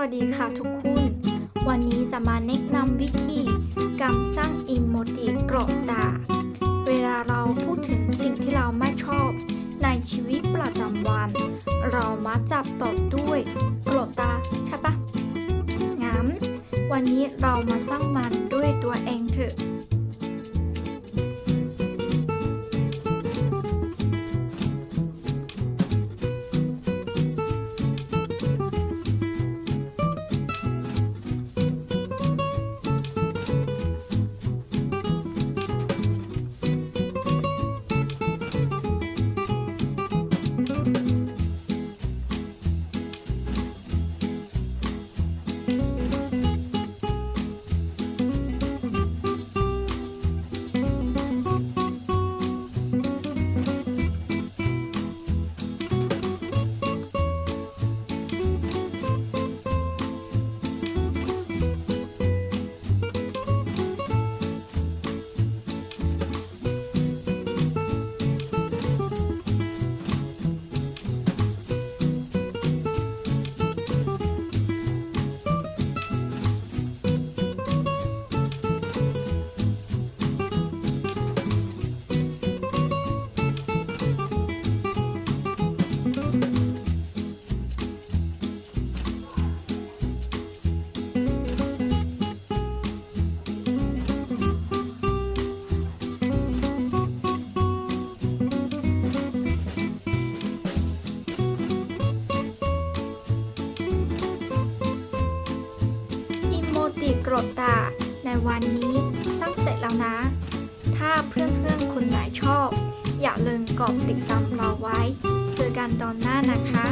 วัสดีค่ะทุกคน วันนี้จะมาแนะนำวิธีการสร้างอิโมจิกรอบตา เวลาเราพูดถึงสิ่งที่เราไม่ชอบ ในชีวิตประจำวัน เรามาจับต่อด้วยกรอบตาใช่ปะงั้นวันนี้เรามาสร้างมันด้วยตัวเองเถอะ รดตาในวันนี้สร้างเสร็จแล้วนะ ถ้าเพื่อนๆคนไหนชอบ อย่าลืมกดติดตามเราไว้ เจอกันตอนหน้านะคะ